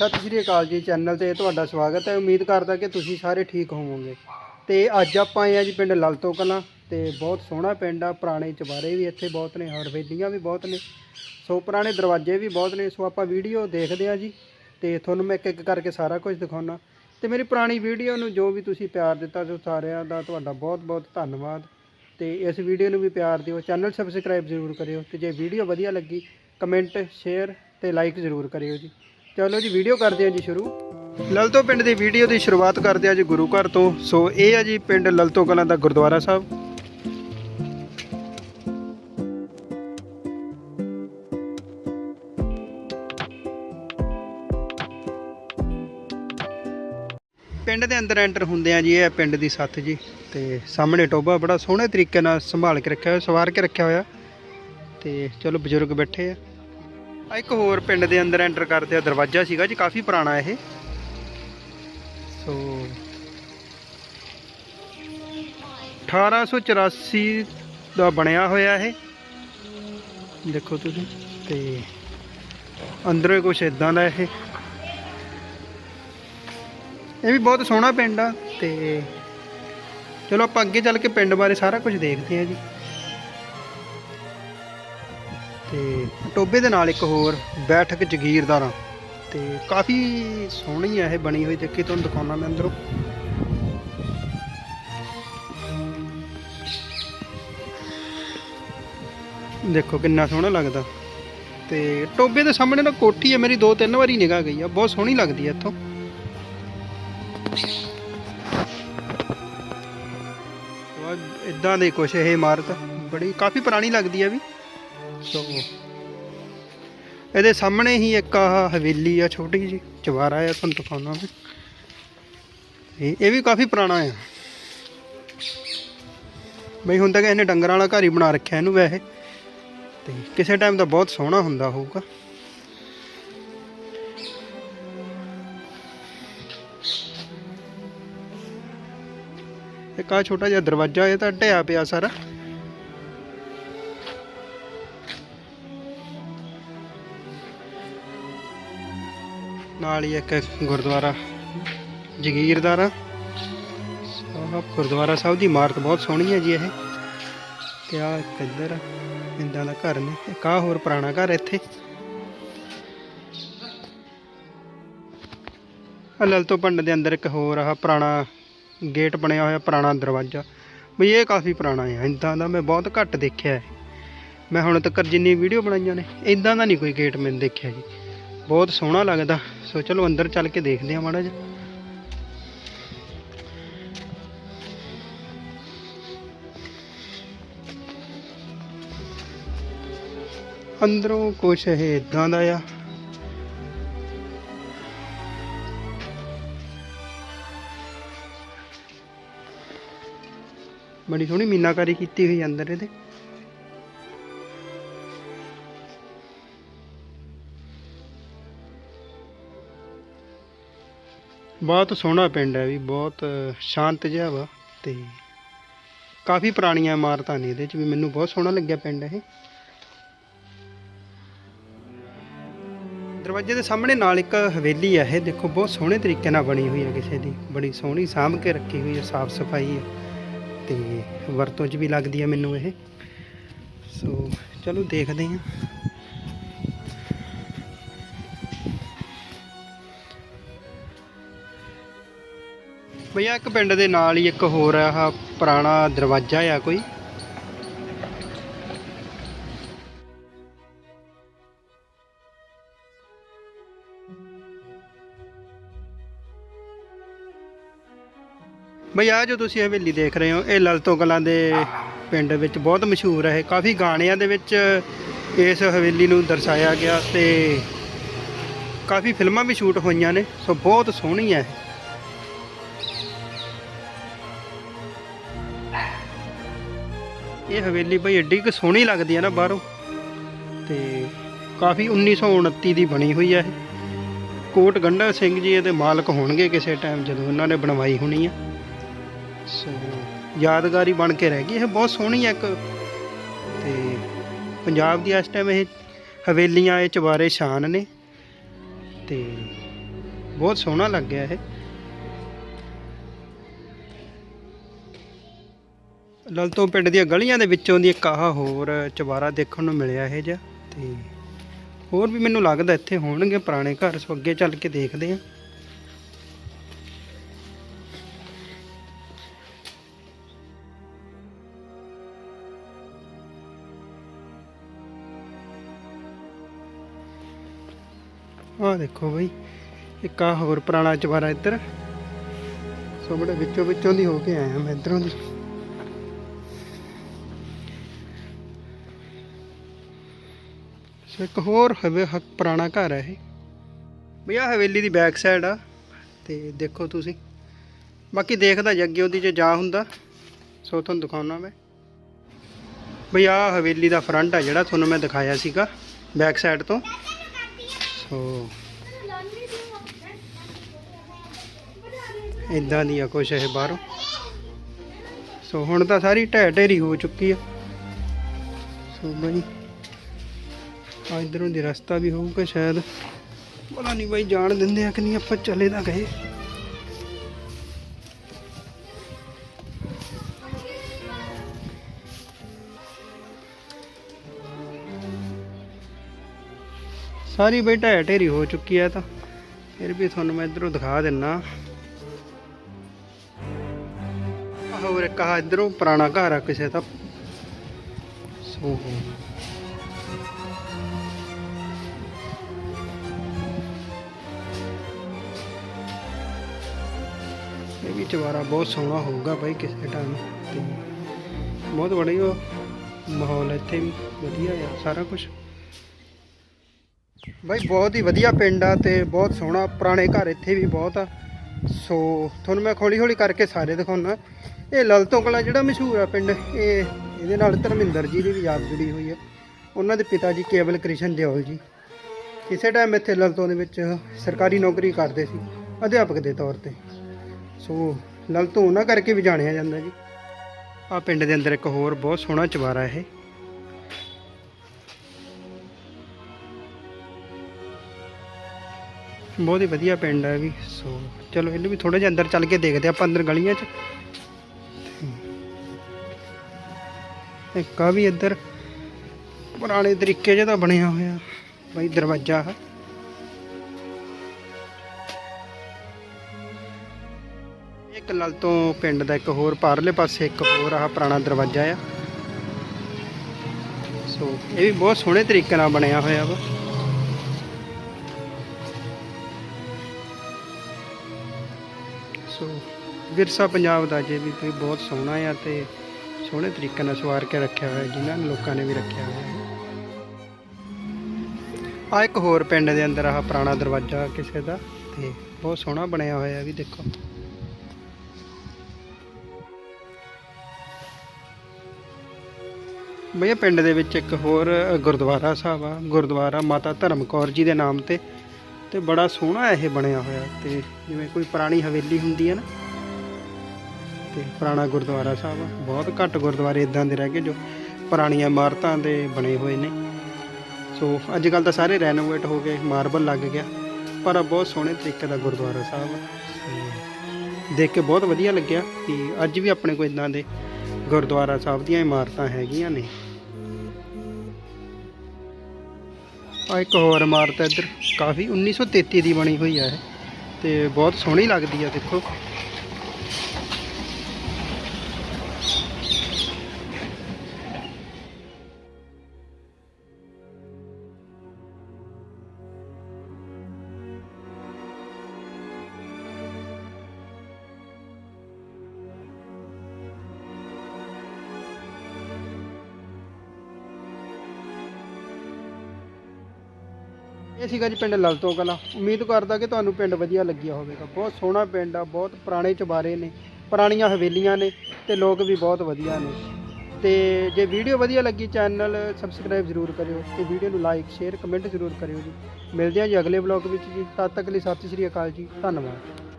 ਸਤਿ ਸ਼੍ਰੀ ਅਕਾਲ ਜੀ ਚੈਨਲ ਤੇ ਤੁਹਾਡਾ ਸਵਾਗਤ ਹੈ। ਉਮੀਦ ਕਰਦਾ ਕਿ ਤੁਸੀਂ ਸਾਰੇ ਠੀਕ ਹੋਵੋਗੇ। ਤੇ ਅੱਜ ਆਪਾਂ ਆਏ ਆ ਜੀ ਪਿੰਡ ਲਲਤੋ ਕਲਾਂ ਤੇ ਬਹੁਤ ਸੋਹਣਾ ਪਿੰਡ ਆ। ਪੁਰਾਣੇ ਚਵਾਰੇ ਵੀ ਇੱਥੇ ਬਹੁਤ ਨੇ, ਹਰਵੇਲੀਆਂ ਵੀ ਬਹੁਤ ਨੇ, ਸੋ ਪੁਰਾਣੇ ਦਰਵਾਜ਼ੇ ਵੀ ਬਹੁਤ ਨੇ। ਸੋ ਆਪਾਂ ਵੀਡੀਓ ਦੇਖਦੇ ਆ ਜੀ ਤੇ ਤੁਹਾਨੂੰ ਮੈਂ ਇੱਕ ਇੱਕ ਕਰਕੇ ਸਾਰਾ ਕੁਝ ਦਿਖਾਉਣਾ ਤੇ ਮੇਰੀ ਪੁਰਾਣੀ ਵੀਡੀਓ ਨੂੰ ਜੋ ਵੀ ਤੁਸੀਂ ਪਿਆਰ ਦਿੱਤਾ ਸੋ ਸਾਰਿਆਂ ਦਾ ਤੁਹਾਡਾ ਬਹੁਤ ਬਹੁਤ ਧੰਨਵਾਦ। ਤੇ ਇਸ ਵੀਡੀਓ ਨੂੰ ਵੀ ਪਿਆਰ ਦਿਓ। ਚੈਨਲ ਸਬਸਕ੍ਰਾਈਬ ਜ਼ਰੂਰ ਕਰਿਓ ਤੇ ਜੇ ਵੀਡੀਓ ਵਧੀਆ ਲੱਗੀ, ਕਮੈਂਟ, ਸ਼ੇਅਰ ਤੇ ਲਾਈਕ ਜ਼ਰੂਰ ਕਰਿਓ ਜੀ। ਚਲੋ ਜੀ ਵੀਡੀਓ ਕਰਦੇ ਹਾਂ ਜੀ ਸ਼ੁਰੂ। ਲਲਤੋ ਪਿੰਡ ਦੀ ਵੀਡੀਓ ਦੀ ਸ਼ੁਰੂਆਤ ਕਰਦੇ ਹਾਂ ਜੀ ਗੁਰੂ ਘਰ ਤੋਂ। ਸੋ ਇਹ ਆ ਜੀ ਪਿੰਡ ਲਲਤੋ ਕਲਾਂ ਦਾ ਗੁਰਦੁਆਰਾ ਸਾਹਿਬ। ਪਿੰਡ ਦੇ ਅੰਦਰ ਐਂਟਰ ਹੁੰਦੇ ਆ ਜੀ, ਇਹ ਪਿੰਡ ਦੀ ਸੱਥ ਜੀ। ਤੇ ਸਾਹਮਣੇ ਟੋਬਾ ਬੜਾ ਸੋਹਣੇ ਤਰੀਕੇ ਨਾਲ ਸੰਭਾਲ ਕੇ ਰੱਖਿਆ ਹੋਇਆ, ਸਵਾਰ ਕੇ ਰੱਖਿਆ ਹੋਇਆ। ਤੇ ਚਲੋ ਬਜ਼ੁਰਗ ਬੈਠੇ ਆ। ਆ ਇੱਕ ਹੋਰ ਪਿੰਡ ਦੇ ਅੰਦਰ ਐਂਟਰ ਕਰਦੇ ਆ, ਦਰਵਾਜ਼ਾ ਸੀਗਾ ਜੀ, ਕਾਫੀ ਪੁਰਾਣਾ ਇਹ। ਸੋ 1884 ਦਾ ਬਣਿਆ ਹੋਇਆ ਇਹ। ਦੇਖੋ ਤੁਸੀਂ, ਤੇ ਅੰਦਰੋਂ ਕੁਝ ਇਦਾਂ ਦਾ ਇਹ। ਇਹ ਵੀ ਬਹੁਤ ਸੋਹਣਾ ਪਿੰਡ ਆ, ਤੇ ਚਲੋ ਆਪਾਂ ਅੱਗੇ ਚੱਲ ਕੇ ਪਿੰਡ ਬਾਰੇ ਸਾਰਾ ਕੁਝ ਦੇਖਦੇ ਹਾਂ ਜੀ। ਤੇ ਟੋਬੇ ਦੇ ਨਾਲ ਇੱਕ ਹੋਰ ਬੈਠਕ ਜਗੀਰਦਾਰਾਂ। ਤੇ ਕਾਫੀ ਸੋਹਣੀ ਹੈ ਇਹ ਬਣੀ ਹੋਈ, ਦੇਖੀ ਤੁਹਾਨੂੰ ਦਿਖਾਉਣਾ ਮੈਂ ਅੰਦਰੋਂ। ਦੇਖੋ ਕਿੰਨਾ ਸੋਹਣਾ ਲੱਗਦਾ। ਤੇ ਟੋਬੇ ਦੇ ਸਾਹਮਣੇ ਨਾ ਕੋਠੀ ਹੈ ਮੇਰੀ ਦੋ ਤਿੰਨ ਵਾਰੀ ਨਿਗਾਹ ਗਈ ਆ, ਬਹੁਤ ਸੋਹਣੀ ਲੱਗਦੀ ਹੈ ਇੱਥੋਂ। ਇਦਾਂ ਦੇ ਕੁਛ ਇਹ ਇਮਾਰਤ, ਬੜੀ, ਕਾਫੀ ਪੁਰਾਣੀ ਲੱਗਦੀ ਹੈ ਵੀ। ਸੋ ਇਹਦੇ ਸਾਹਮਣੇ ਹੀ ਇੱਕ ਆਹ ਹਵੇਲੀ ਆ, ਛੋਟੀ ਜੀ ਚਵਾਰਾ ਆ, ਤੁਹਾਨੂੰ ਦਿਖਾਉਣਾ ਮੈਂ। ਇਹ ਵੀ ਕਾਫੀ ਪੁਰਾਣਾ ਆ। ਬਈ ਹੁਣ ਤੱਕ ਇਹਨੇ ਡੰਗਰਾਂ ਵਾਲਾ ਘਰ ਹੀ ਬਣਾ ਰੱਖਿਆ ਇਹਨੂੰ ਵੈਸੇ। ਤੇ ਕਿਸੇ ਟਾਈਮ ਦਾ ਬਹੁਤ ਸੋਹਣਾ ਹੁੰਦਾ ਹੋਊਗਾ। ਇੱਕ ਆ ਛੋਟਾ ਜਿਹਾ ਦਰਵਾਜ਼ਾ, ਇਹ ਤਾਂ ਢਿਆ ਪਿਆ ਸਾਰਾ। ਨਾਲ ਹੀ ਇੱਕ ਗੁਰਦੁਆਰਾ ਜਗੀਰਦਾਰਾ ਸਾਹਿਬ, ਗੁਰਦੁਆਰਾ ਸਾਹਿਬ ਦੀ ਇਮਾਰਤ ਬਹੁਤ ਸੋਹਣੀ ਹੈ ਜੀ ਇਹ। ਤੇ ਆ ਇੱਕ ਇੱਧਰ ਇੰਦਾਂ ਦਾ ਘਰ ਨੇ, ਇੱਕ ਆ ਹੋਰ ਪੁਰਾਣਾ ਘਰ ਇੱਥੇ। ਆ ਲਲਤੋ ਪਿੰਡ ਦੇ ਅੰਦਰ ਇੱਕ ਹੋਰ ਆ ਪੁਰਾਣਾ ਗੇਟ ਬਣਿਆ ਹੋਇਆ, ਪੁਰਾਣਾ ਦਰਵਾਜ਼ਾ। ਵੀ ਇਹ ਕਾਫੀ ਪੁਰਾਣਾ ਹੈ, ਇੰਦਾਂ ਦਾ ਮੈਂ ਬਹੁਤ ਘੱਟ ਦੇਖਿਆ ਹੈ। ਮੈਂ ਹੁਣ ਤੱਕ ਜਿੰਨੀ ਵੀਡੀਓ ਬਣਾਈਆਂ ਨੇ, ਇੰਦਾਂ ਦਾ ਨਹੀਂ ਕੋਈ ਗੇਟ ਮੈਂ ਦੇਖਿਆ ਜੀ। ਬਹੁਤ ਸੋਹਣਾ ਲੱਗਦਾ। ਸੋ ਚਲੋ ਅੰਦਰ ਚੱਲ ਕੇ ਦੇਖਦੇ ਹਾਂ ਮਾੜਾ ਜਿਹਾ। ਅੰਦਰੋਂ ਕੁਛ ਇਹ ਇਦਾਂ ਦਾ ਆ। ਬੜੀ ਸੋਹਣੀ ਮੀਨਾਕਾਰੀ ਕੀਤੀ ਹੋਈ ਅੰਦਰ ਇਹਦੇ। ਬਹੁਤ ਸੋਹਣਾ ਪਿੰਡ ਹੈ ਵੀ, ਬਹੁਤ ਸ਼ਾਂਤ ਜਿਹਾ ਵਾ ਤੇ ਕਾਫੀ ਪੁਰਾਣੀਆਂ ਇਮਾਰਤਾਂ ਨੇ ਇਹਦੇ ਚ ਵੀ ਮੈਨੂੰ ਬਹੁਤ ਸੋਹਣਾ ਲੱਗਿਆ ਪਿੰਡ ਇਹ। ਦਰਵਾਜ਼ੇ ਦੇ ਸਾਹਮਣੇ ਨਾਲ ਇੱਕ ਹਵੇਲੀ ਹੈ ਇਹ, ਦੇਖੋ ਬਹੁਤ ਸੋਹਣੇ ਤਰੀਕੇ ਨਾਲ ਬਣੀ ਹੋਈ ਹੈ ਕਿਸੇ ਦੀ, ਬੜੀ ਸੋਹਣੀ ਸਾਂਭ ਕੇ ਰੱਖੀ ਹੋਈ ਹੈ ਸਾਫ਼ ਸਫ਼ਾਈ ਹੈ ਤੇ ਵਰਤੋਂ 'ਚ ਵੀ ਲੱਗਦੀ ਹੈ ਮੈਨੂੰ ਇਹ। ਸੋ, ਚਲੋ ਦੇਖਦੇ ਹਾਂ। ਭਈਆ, ਇੱਕ ਪਿੰਡ ਦੇ ਨਾਲ ਹੀ ਇੱਕ ਹੋਰ ਆ ਪੁਰਾਣਾ ਦਰਵਾਜ਼ਾ ਆ ਕੋਈ? ਬਈ ਆ ਜੋ ਤੁਸੀਂ ਹਵੇਲੀ ਦੇਖ ਰਹੇ ਹੋ, ਇਹ ਲਲਤੋ ਕਲਾਂ ਦੇ ਪਿੰਡ ਵਿੱਚ ਬਹੁਤ ਮਸ਼ਹੂਰ ਹੈ ਕਾਫੀ ਗਾਣਿਆਂ ਦੇ ਵਿੱਚ ਇਸ ਹਵੇਲੀ ਨੂੰ ਦਰਸਾਇਆ ਗਿਆ ਤੇ ਕਾਫੀ ਫਿਲਮਾਂ ਵੀ ਸ਼ੂਟ ਹੋਈਆਂ ਨੇ, ਸੋ ਬਹੁਤ ਸੋਹਣੀ ਹੈ ਇਹ ਹਵੇਲੀ ਭਾਈ ਏਡੀ ਕਿ ਸੋਹਣੀ ਲੱਗਦੀ ਹੈ ਨਾ ਬਾਹਰੋਂ। ਤੇ ਕਾਫੀ 1929 ਦੀ ਬਣੀ ਹੋਈ ਹੈ ਇਹ। ਕੋਟ ਗੰਡਾ ਸਿੰਘ ਜੀ ਇਹਦੇ ਮਾਲਕ ਹੋਣਗੇ ਕਿਸੇ ਟਾਈਮ ਜਦੋਂ ਉਹਨਾਂ ਨੇ ਬਣਵਾਈ ਹੋਣੀ ਆ। ਸੋ ਯਾਦਗਾਰੀ ਬਣ ਕੇ ਰਹਿ ਗਈ। ਇਹ ਬਹੁਤ ਸੋਹਣੀ ਹੈ ਇੱਕ। ਤੇ ਪੰਜਾਬ ਦੀ ਇਸ ਟਾਈਮ ਇਹ ਹਵੇਲੀਆਂ ਇਹ ਚਵਾਰੇ ਸ਼ਾਨ ਨੇ। ਤੇ ਬਹੁਤ ਸੋਹਣਾ ਲੱਗਿਆ ਇਹ। ਲਲਤੋਂ ਪਿੰਡ ਦੀਆਂ ਗਲੀਆਂ ਦੇ ਵਿੱਚੋਂ ਦੀ ਇੱਕ ਆਹ ਹੋਰ ਚਵਾਰਾ ਦੇਖਣ ਨੂੰ ਮਿਲਿਆ ਇਹ ਜਿਹਾ ਤੇ ਹੋਰ ਵੀ ਮੈਨੂੰ ਲੱਗਦਾ ਇੱਥੇ ਹੋਣਗੇ ਪੁਰਾਣੇ ਘਰ, ਸੋ ਅੱਗੇ ਚੱਲ ਕੇ ਦੇਖਦੇ ਆ ਆਹ ਦੇਖੋ ਬਈ, ਇੱਕ ਆ ਹੋਰ ਪੁਰਾਣਾ ਚਵਾਰਾ ਇੱਧਰ। ਸੋ ਬੜੇ ਵਿੱਚੋਂ ਵਿੱਚੋਂ ਦੀ ਹੋ ਕੇ ਆਇਆ ਮੈਂ ਇੱਧਰੋਂ ਦੀ। ਸੋ ਇੱਕ ਹੋਰ ਹਵੇ ਹੱਕ ਪੁਰਾਣਾ ਘਰ ਹੈ ਇਹ। ਬਈ ਹਵੇਲੀ ਦੀ ਬੈਕ ਸਾਈਡ ਆ, ਤੇ ਦੇਖੋ ਤੁਸੀਂ। ਬਾਕੀ ਦੇਖਦਾ ਜੀ ਉਹਦੀ ਜੇ ਜਾ ਹੁੰਦਾ, ਸੋ ਤੁਹਾਨੂੰ ਦਿਖਾਉਣਾ ਮੈਂ। ਬਈ ਆਹ ਹਵੇਲੀ ਦਾ ਫਰੰਟ ਆ ਜਿਹੜਾ ਤੁਹਾਨੂੰ ਮੈਂ ਦਿਖਾਇਆ ਸੀਗਾ ਬੈਕ ਸਾਈਡ ਤੋਂ। ਸੋ ਇਦਾਂ ਦੀ ਆ ਕੁਛ ਇਹ ਬਾਹਰੋਂ। ਸੋ ਹੁਣ ਤਾਂ ਸਾਰੀ ਢਹਿ ਢੇਰੀ ਹੋ ਚੁੱਕੀ ਆ। ਸੋ ਬਈ ਆ ਇਧਰੋਂ ਦੀ ਰਸਤਾ ਵੀ ਹੋਊਗਾ ਸ਼ਾਇਦ। ਪਤਾ ਨਹੀਂ ਬਈ ਜਾਣ ਦਿੰਦੇ ਆ ਕਿ ਨਹੀਂ, ਆਪਾਂ ਚਲੇ ਤਾਂ ਗਏ। ਸਾਰੀ ਬਈ ਢਹਿ ਢੇਰੀ ਹੋ ਚੁੱਕੀ ਹੈ ਤਾਂ। ਫਿਰ ਵੀ ਤੁਹਾਨੂੰ ਮੈਂ ਇਧਰੋਂ ਦਿਖਾ ਦਿੰਨਾ। ਹੋਰ ਇੱਕ ਇਧਰੋਂ ਪੁਰਾਣਾ ਘਰ ਆ ਕਿਸੇ ਦਾ। ਸੋ ਵੀ ਚਵਾਰਾ ਬਹੁਤ ਸੋਹਣਾ ਹੋਊਗਾ ਬਾਈ ਕਿਸੇ ਟਾਈਮ ਤੇ। ਬਹੁਤ ਬੜੀ ਉਹ ਮਾਹੌਲ ਇੱਥੇ ਵੀ, ਵਧੀਆ ਆ ਸਾਰਾ ਕੁਝ ਬਾਈ ਬਹੁਤ ਹੀ ਵਧੀਆ ਪਿੰਡ ਆ ਤੇ ਬਹੁਤ ਸੋਹਣਾ, ਪੁਰਾਣੇ ਘਰ ਇੱਥੇ ਵੀ ਬਹੁਤ ਆ। ਸੋ ਤੁਹਾਨੂੰ ਮੈਂ ਹੌਲੀ ਹੌਲੀ ਕਰਕੇ ਸਾਰੇ ਦਿਖਾਉਣਾ ਇਹ ਲਲਤੋਂ ਕਲਾ ਜਿਹੜਾ ਮਸ਼ਹੂਰ ਆ ਪਿੰਡ, ਇਹ ਇਹਦੇ ਨਾਲ ਧਰਮਿੰਦਰ ਜੀ ਦੀ ਵੀ ਯਾਦ ਜੁੜੀ ਹੋਈ ਹੈ ਉਹਨਾਂ ਦੇ ਪਿਤਾ ਜੀ ਕੇਵਲ ਕ੍ਰਿਸ਼ਨ ਦਿਓਲ ਜੀ। ਕਿਸੇ ਟਾਈਮ ਇੱਥੇ ਲਲਤੋਂ ਦੇ ਵਿੱਚ ਸਰਕਾਰੀ ਨੌਕਰੀ ਕਰਦੇ ਸੀ, ਅਧਿਆਪਕ ਦੇ ਤੌਰ ਤੇ। ਸੋ ਲਲਤੋਂ ਉਹਨਾਂ ਕਰਕੇ ਵੀ ਜਾਣਿਆ ਜਾਂਦਾ ਜੀ। ਆ ਪਿੰਡ ਦੇ ਅੰਦਰ ਇੱਕ ਹੋਰ ਬਹੁਤ ਸੋਹਣਾ ਚਵਾਰਾ ਇਹ। ਬਹੁਤ ਹੀ ਵਧੀਆ ਪਿੰਡ ਹੈ ਵੀ, ਸੋ ਚਲੋ ਇਹਨੂੰ ਵੀ ਥੋੜਾ ਜਿਹਾ ਅੰਦਰ ਚੱਲ ਕੇ ਦੇਖਦੇ ਆਪਾਂ ਅੰਦਰ ਗਲੀਆਂ 'ਚ। ਇੱਕ ਆ ਵੀ ਇੱਧਰ ਪੁਰਾਣੇ ਤਰੀਕੇ ਜਿਹਾ ਤਾਂ ਬਣਿਆ ਹੋਇਆ, ਬਈ ਦਰਵਾਜ਼ਾ ਹੈ ਇੱਕ ਤੋਂ ਪਿੰਡ ਦਾ ਇੱਕ ਹੋਰ, ਪਾਰਲੇ ਪਾਸੇ ਇੱਕ ਹੋਰ ਆਹ ਪੁਰਾਣਾ ਦਰਵਾਜ਼ਾ ਆ। ਸੋ ਇਹ ਵੀ ਬਹੁਤ ਸੋਹਣੇ ਤਰੀਕੇ ਨਾਲ ਬਣਿਆ ਹੋਇਆ ਵਾ। ਸੋ ਵਿਰਸਾ ਪੰਜਾਬ ਦਾ ਜੇ ਵੀ ਕੋਈ ਬਹੁਤ ਸੋਹਣਾ ਆ ਤੇ ਸੋਹਣੇ ਤਰੀਕੇ ਨਾਲ ਸਵਾਰ ਕੇ ਰੱਖਿਆ ਹੋਇਆ, ਜਿਨ੍ਹਾਂ ਨੇ ਲੋਕਾਂ ਨੇ ਵੀ ਰੱਖਿਆ ਹੋਇਆ ਆ ਇੱਕ ਹੋਰ ਪਿੰਡ ਦੇ ਅੰਦਰ ਆਹ ਪੁਰਾਣਾ ਦਰਵਾਜ਼ਾ ਕਿਸੇ ਦਾ ਤੇ ਬਹੁਤ ਸੋਹਣਾ ਬਣਿਆ ਹੋਇਆ ਵੀ ਦੇਖੋ। ਬਈ ਪਿੰਡ ਦੇ ਵਿੱਚ ਇੱਕ ਹੋਰ ਗੁਰਦੁਆਰਾ ਸਾਹਿਬ ਆ, ਗੁਰਦੁਆਰਾ ਮਾਤਾ ਧਰਮ ਕੌਰ ਜੀ ਦੇ ਨਾਮ ਤੇ ਤੇ ਬੜਾ ਸੋਹਣਾ ਇਹ ਬਣਿਆ ਹੋਇਆ ਤੇ ਜਿਵੇਂ ਕੋਈ ਪੁਰਾਣੀ ਹਵੇਲੀ ਹੁੰਦੀ ਹੈ ਨਾ, ਤੇ ਪੁਰਾਣਾ ਗੁਰਦੁਆਰਾ ਸਾਹਿਬ ਆ, ਬਹੁਤ ਘੱਟ ਗੁਰਦੁਆਰੇ ਇਦਾਂ ਦੇ ਰਹਿ ਗਏ ਜੋ ਪੁਰਾਣੀਆਂ ਇਮਾਰਤਾਂ ਦੇ ਬਣੇ ਹੋਏ ਨੇ। ਸੋ ਅੱਜ ਕੱਲ ਤਾਂ ਸਾਰੇ ਰੈਨੋਵੇਟ ਹੋ ਗਏ ਮਾਰਬਲ ਲੱਗ ਗਿਆ, ਪਰ ਬਹੁਤ ਸੋਹਣੇ ਤਰੀਕੇ ਦਾ ਗੁਰਦੁਆਰਾ ਸਾਹਿਬ ਆ। ਤੇ ਦੇਖ ਕੇ ਬਹੁਤ ਵਧੀਆ ਲੱਗਿਆ ਕਿ ਅੱਜ ਵੀ ਆਪਣੇ ਕੋਲ ਇਦਾਂ ਦੇ ਗੁਰਦੁਆਰਾ ਸਾਹਿਬ ਦੀਆਂ ਇਮਾਰਤਾਂ ਹੈਗੀਆਂ ਨੇ। ਆ ਇੱਕ ਹੋਰ ਇਮਾਰਤ ਹੈ ਇੱਧਰ। ਕਾਫੀ 1933 ਦੀ ਬਣੀ ਹੋਈ ਹੈ ਇਹ। ਤੇ ਬਹੁਤ ਸੋਹਣੀ ਲੱਗਦੀ ਆ, ਦੇਖੋ। ਇਹ ਸੀਗਾ ਜੀ ਪਿੰਡ ਲਲਤੋਂ ਕਲਾਂ। ਉਮੀਦ ਕਰਦਾ ਕਿ ਤੁਹਾਨੂੰ ਪਿੰਡ ਵਧੀਆ ਲੱਗਿਆ ਹੋਵੇਗਾ। ਬਹੁਤ ਸੋਹਣਾ ਪਿੰਡ ਆ, ਬਹੁਤ ਪੁਰਾਣੇ ਚੁਬਾਰੇ ਨੇ, ਪੁਰਾਣੀਆਂ ਹਵੇਲੀਆਂ ਨੇ ਤੇ ਲੋਕ ਵੀ ਬਹੁਤ ਵਧੀਆ ਨੇ। ਤੇ ਜੇ ਵੀਡੀਓ ਵਧੀਆ ਲੱਗੀ ਚੈਨਲ, ਸਬਸਕ੍ਰਾਈਬ ਜ਼ਰੂਰ ਕਰਿਓ ਤੇ ਵੀਡੀਓ ਨੂੰ ਲਾਈਕ, ਸ਼ੇਅਰ, ਕਮੈਂਟ ਜ਼ਰੂਰ ਕਰਿਓ ਜੀ। ਮਿਲਦੇ ਹਾਂ ਜੀ ਅਗਲੇ ਵਲੌਗ ਵਿੱਚ ਜੀ। ਤਦ ਤੱਕ ਲਈ ਸਤਿ ਸ਼੍ਰੀ ਅਕਾਲ ਜੀ। ਧੰਨਵਾਦ।